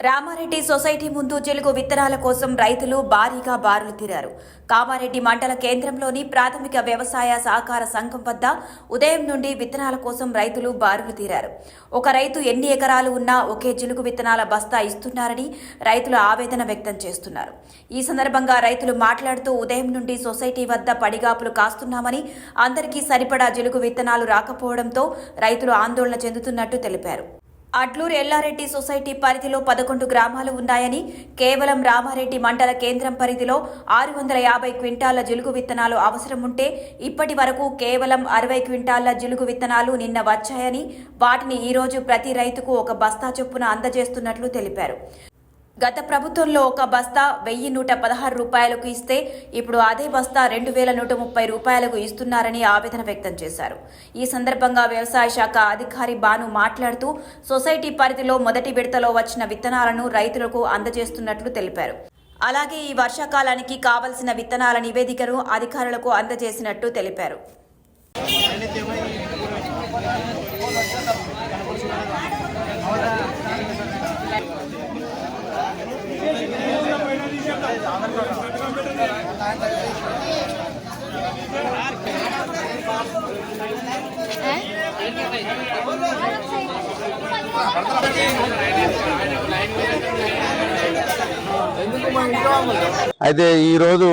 Ramareddy society ముందు జిలుగు విత్తనాల కోసం రైతులు భారీగా బారులు తీరారు. కామారెడ్డి మండల కేంద్రంలోని ప్రాథమిక వ్యవసాయ సహకార సంఘం వద్ద ఉదయం నుండి విత్తనాల కోసం రైతులు బారులు తీరారు. ఒక రైతు ఎన్ని ఎకరాలు ఉన్నా ఒకే జిలుగు విత్తనాల బస్తా ఇస్తున్నారని రైతులు ఆవేదన వ్యక్తం చేస్తున్నారు. ఈ సందర్భంగా రైతులు మాట్లాడుతూ ఉదయం నుండి సొసైటీ వద్ద పడిగాపులు కాస్తున్నామని అందరికీ సరిపడా జిలుగు విత్తనాలు రాకపోవడంతో రైతులు ఆందోళన చెందుతున్నట్టు తెలిపారు. అట్లూరు ఎల్లారెడ్డి సొసైటీ పరిధిలో పదకొండు గ్రామాలు ఉన్నాయని కేవలం రామారెడ్డి మండల కేంద్రం పరిధిలో ఆరు వందల యాభై క్వింటాల జిలుగు విత్తనాలు అవసరం ఉంటే ఇప్పటి వరకు కేవలం అరవై క్వింటాల జిలుగు విత్తనాలు నిన్న వచ్చాయని వాటిని ఈరోజు ప్రతి రైతుకు ఒక బస్తా చొప్పున అందజేస్తున్నట్లు తెలిపారు. గత ప్రభుత్వంలో ఒక బస్తా వెయ్యి నూట పదహారు రూపాయలకు ఇస్తే ఇప్పుడు అదే బస్తా రెండు వేల నూట ముప్పై రూపాయలకు ఇస్తున్నారని ఆవేదన వ్యక్తం చేశారు. ఈ సందర్భంగా వ్యవసాయ శాఖ అధికారి బాను మాట్లాడుతూ సొసైటీ పరిధిలో మొదటి విడతలో వచ్చిన విత్తనాలను రైతులకు అందజేస్తున్నట్లు తెలిపారు. అలాగే ఈ వర్షాకాలానికి కావలసిన విత్తనాల నివేదికను అధికారులకు అందజేసినట్టు తెలిపారు. అయితే ఈ రోజు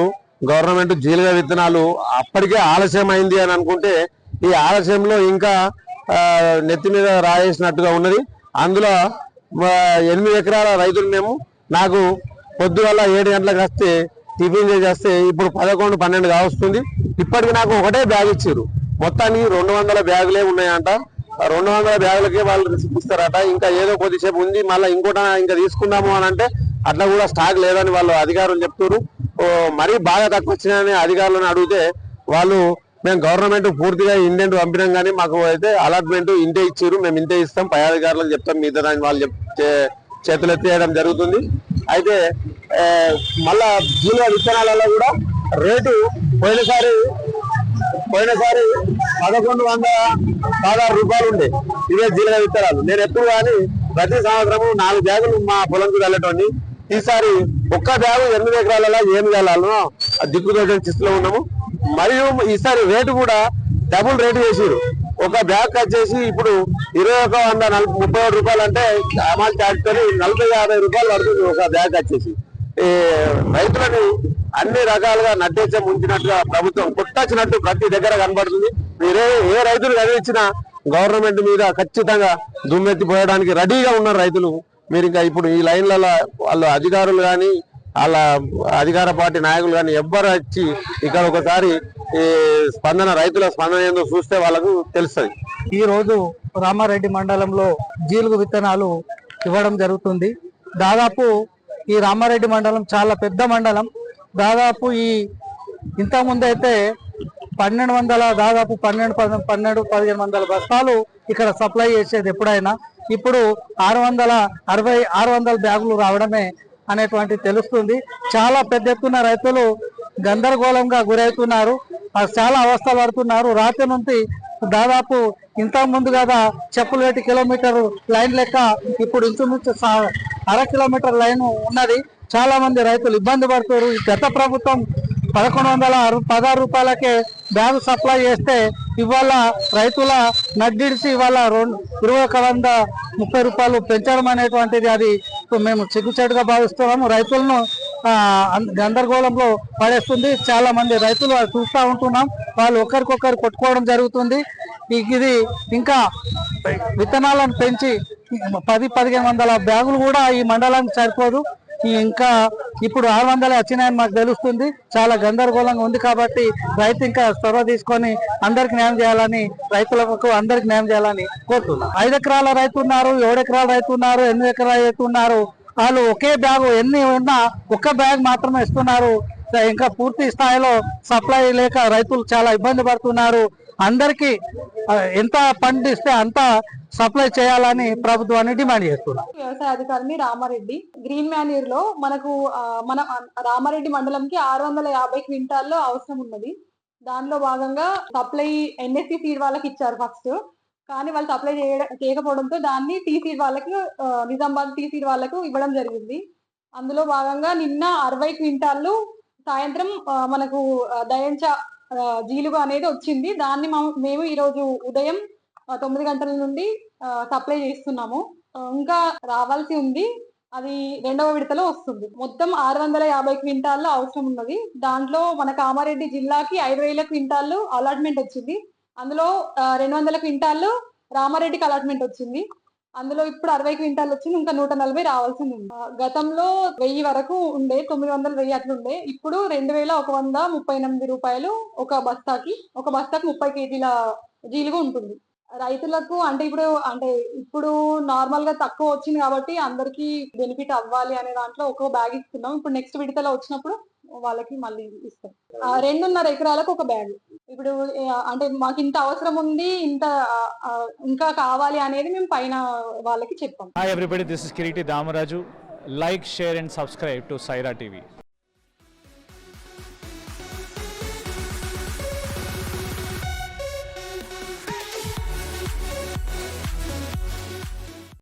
గవర్నమెంట్ జీలుగ విత్తనాలు అప్పటికే ఆలస్యం అయింది అని అనుకుంటే ఈ ఆలస్యంలో ఇంకా నెత్తి మీద రాయేసినట్టుగా ఉన్నది. అందులో ఎనిమిది ఎకరాల రైతులు మేము నాకు పొద్దుగల ఏడు గంటలకు వస్తే టిఫిన్ చేసేస్తే ఇప్పుడు పదకొండు పన్నెండు కావస్తుంది. ఇప్పటికి నాకు ఒకటే బ్యాగ్ ఇచ్చారు. మొత్తానికి రెండు వందల బ్యాగులే ఉన్నాయంట. రెండు వందల బ్యాగులకే వాళ్ళు రిసిప్ట్ ఇస్తారట. ఇంకా ఏదో కొద్దిసేపు ఉంది మళ్ళీ ఇంకోట ఇంకా తీసుకుందాము అని అంటే అట్లా కూడా స్టాక్ లేదని వాళ్ళు అధికారులు చెప్తున్నారు. ఓ, మరీ బాగా తక్కువ వచ్చినాయని అధికారులను అడిగితే వాళ్ళు మేము గవర్నమెంట్ పూర్తిగా ఇండెంట్ పంపినాం కానీ మాకు అయితే అలాట్మెంట్ ఇంతే ఇచ్చారు. మేము ఇంతే ఇస్తాం. పై అధికారులకు చెప్తాం. మిగతా దాన్ని వాళ్ళు చెప్ చే- చేతులు ఎత్తేయడం జరుగుతుంది. అయితే మళ్ళా జీవ విత్తనాలలో కూడా రేటు పోయినసారి పోయినసారి పదకొండు వందల పదహారు రూపాయలు ఉండే. ఇవే జీలగా విత్తనాలు. నేను ఎప్పుడు కానీ ప్రతి సంవత్సరము నాలుగు బ్యాగులు మా పొలంకి వెళ్ళటండి ఈసారి ఒక్క బ్యాగు ఎనిమిది ఎకరాలలో ఏమి వెళ్ళాలనో ఆ స్థితిలో ఉన్నాము. మరియు ఈసారి రేటు కూడా డబుల్ రేటు వేసారు ఒక బ్యాగ్ వచ్చేసి ఇప్పుడు ఇరవై ఒక వంద నలభై ముప్పై ఏడు రూపాయలు అంటే అమలు చాటుకొని నలభై యాభై రూపాయలు పడుతుంది ఒక బ్యాగ్ వచ్చేసి ఈ రైతులని అన్ని రకాలుగా నట్టేచ్చ ముంచినట్టుగా ప్రభుత్వం కొట్టచ్చినట్టు ప్రతి దగ్గర కనబడుతుంది. మీరే ఏ రైతులు కదిలించినా గవర్నమెంట్ మీద ఖచ్చితంగా దుమ్మెత్తిపోయడానికి రెడీగా ఉన్నారు రైతులు. మీరు ఇంకా ఇప్పుడు ఈ లైన్లలో వాళ్ళు అధికారులు కానీ వాళ్ళ అధికార పార్టీ నాయకులు కానీ ఎవ్వరు వచ్చి ఇక్కడ ఒకసారి ఈ స్పందన రైతుల స్పందన ఏందో చూస్తే వాళ్ళకు తెలుస్తుంది. ఈ రోజు రామారెడ్డి మండలంలో జీలుగు విత్తనాలు ఇవ్వడం జరుగుతుంది. దాదాపు ఈ రామారెడ్డి మండలం చాలా పెద్ద మండలం. దాదాపు ఈ ఇంత అయితే పన్నెండు వందల దాదాపు పన్నెండు పన్నెండు పదిహేను వందల బస్తాలు ఇక్కడ సప్లై చేసేది ఎప్పుడైనా. ఇప్పుడు ఆరు వందల అరవై ఆరు వందల బ్యాగులు రావడమే అనేటువంటి తెలుస్తుంది. చాలా పెద్ద ఎత్తున రైతులు గందరగోళంగా గురవుతున్నారు. చాలా అవస్థ పడుతున్నారు. రాత్రి నుంచి దాదాపు ఇంత ముందు కదా చెప్పులు పెట్టి కిలోమీటర్ లైన్ లెక్క ఇప్పుడు ఇంచుమించు సా- అర కిలోమీటర్ లైన్ ఉన్నది. చాలా మంది రైతులు ఇబ్బంది పడుతారు గత ప్రభుత్వం పదకొండు వందల పదహారు రూపాయలకే బ్యాగు సప్లై చేస్తే ఇవాళ రైతుల నడ్డిడిసి ఇవాళ రెండు ఇరవై ఒక వంద ముప్పై రూపాయలు పెంచడం అనేటువంటిది అది మేము చెట్టుగా భావిస్తున్నాము. రైతులను గందరగోళంలో పడేస్తుంది. చాలా మంది రైతులు చూస్తూ ఉంటున్నాం. వాళ్ళు ఒకరికొకరు కొట్టుకోవడం జరుగుతుంది. ఇది ఇంకా విత్తనాలను పెంచి పది పదిహేను వందల బ్యాగులు కూడా ఈ మండలానికి సరిపోదు. ఇంకా ఇప్పుడు ఆరు వందలే వచ్చినాయని మాకు తెలుస్తుంది. చాలా గందరగోళంగా ఉంది కాబట్టి రైతు ఇంకా చొరవ తీసుకొని అందరికి న్యాయం చేయాలని రైతులకు అందరికి న్యాయం చేయాలని కోరుతున్నాం. ఐదు ఎకరాల రైతు ఉన్నారు ఏడు ఎకరాల రైతు ఉన్నారు ఎనిమిది ఎకరాల రైతు ఉన్నారు. వాళ్ళు ఒకే బ్యాగ్ ఎన్ని ఉన్నా ఒక్క బ్యాగ్ మాత్రమే ఇస్తున్నారు. ఇంకా పూర్తి స్థాయిలో సప్లై లేక రైతులు చాలా ఇబ్బంది పడుతున్నారు. అందరికి ఎంత పండిస్తే అంత సప్లై చేయాలని ప్రభుత్వాన్ని డిమాండ్ చేస్తున్నాం వ్యవసాయ అధికారిని రామారెడ్డి. గ్రీన్ మేనేర్లో మనకు మన రామారెడ్డి మండలంకి ఆరు వందల యాభై క్వింటాల్లో అవసరం ఉన్నది. దానిలో భాగంగా సప్లై ఎన్ఎస్సి సీడ్ వాళ్ళకి ఇచ్చారు ఫస్ట్. కానీ వాళ్ళు సప్లై చేయడం చేయకపోవడంతో దాన్ని టీసీడ్ వాళ్ళకి నిజామాబాద్ టీసీడ్ వాళ్ళకు ఇవ్వడం జరిగింది. అందులో భాగంగా నిన్న అరవై క్వింటాళ్ళు సాయంత్రం మనకు దయంచ ఆ, జీలుగు అనేది వచ్చింది. దాన్ని మేము ఈరోజు ఉదయం తొమ్మిది గంటల నుండి సప్లై చేస్తున్నాము. ఇంకా రావాల్సి ఉంది. అది రెండవ విడతలో వస్తుంది. మొత్తం ఆరు వందల యాభై క్వింటాల్లో అవసరం ఉన్నది. దాంట్లో మన కామారెడ్డి జిల్లాకి ఐదు వేల క్వింటాళ్ళు అలాట్మెంట్ వచ్చింది. అందులో రెండు వందల క్వింటాళ్ళు రామారెడ్డికి అలాట్మెంట్ వచ్చింది. అందులో ఇప్పుడు అరవై క్వింటాల్ వచ్చింది ఇంకా నూట నలభై రావాల్సింది ఉంది. గతంలో వెయ్యి వరకు ఉండే తొమ్మిది వందలు వెయ్యి అట్లుండే ఇప్పుడు రెండు వేల ఒక వంద ముప్పై ఎనిమిది రూపాయలు ఒక బస్తాకి ఒక బస్తాకి ముప్పై కేజీల జీలుగా ఉంటుంది. రైతులకు అంటే ఇప్పుడు అంటే ఇప్పుడు నార్మల్గా తక్కువ వచ్చింది కాబట్టి అందరికి బెనిఫిట్ అవ్వాలి అనే దాంట్లో ఒక్కో బ్యాగ్ ఇస్తున్నాం. ఇప్పుడు నెక్స్ట్ విడతలో వచ్చినప్పుడు వాళ్ళకి మళ్ళీ ఇస్తాం. ఆ, రెండున్నర ఎకరాలకు ఒక బ్యాగ్. ఇప్పుడు అంటే మాకు ఇంత అవసరం ఉంది ఇంత ఇంకా కావాలి అనేది మేము పైన వాళ్ళకి చెప్పాం. Hi this Kireeti Damaraju like share and subscribe to Saira TV